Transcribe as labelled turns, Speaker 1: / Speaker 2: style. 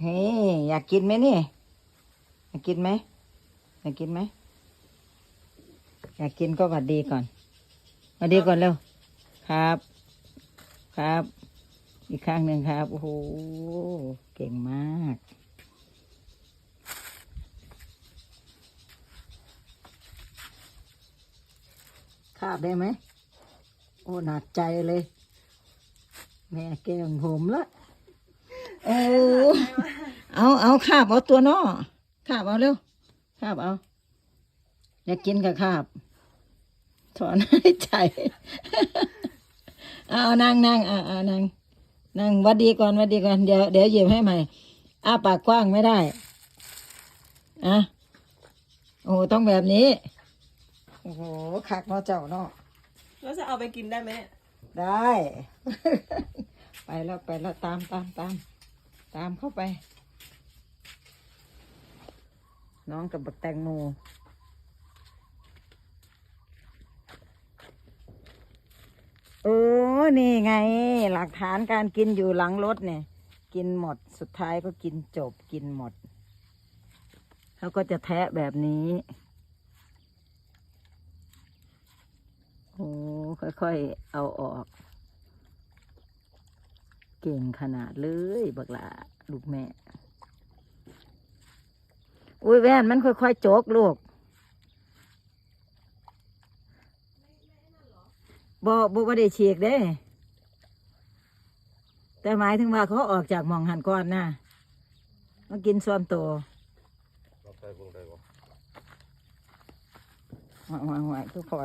Speaker 1: เฮ้ยอยากกินไหมนี่ อยากกินไหมอยากกินไหมอยากกินก็หวัดดีก่อนหวัดดีก่อนเร็วครับ ครับ อีกครั้งหนึ่งครับโอ้โหเก่งมากคาบได้ไหมโอ้หนักใจเลย แม่แกล้งผมละ โอ้เอาเอาคาบเอาตัวน้อคาบเอาเร็วคาบเอาอยากกินกับคาบถอนให้ใจเอาเอานั่งนั่งเอาเอานั่งนั่งหวัดดีก่อนหวัดดีก่อนเดี๋ยวเดี๋ยวหยิบให้ใหม่อ้าปากกว้างไม่ได้อะโอ้ต้องแบบนี้โอ้โหคักเนาะเจ้าเนาะ
Speaker 2: แล้วจะเอาไปกินได้ไหม
Speaker 1: ได้ ไปแล้วไปแล้วตามตามตาม ตามเข้าไป น้องกับบักแตงโมโอ้นี่ไง หลักฐานการกินอยู่หลังรถเนี่ย กินหมดสุดท้ายก็กินจบกินหมดเขาก็จะแทะแบบนี้โอ้ค่อยๆ เอาออก ก่งขนาดเลยบักหลาลูกแม่ อุ้ยแว่นมันค่อยๆโจกลูกบอบบ่ได้ฉีกเด้ แต่หมายถึงว่าเขาออกจากหมองหันก่อนนะมากินส่วนตัว
Speaker 3: เราไปเบิ่งได้บ่
Speaker 1: หวายหวายหวายคือพอ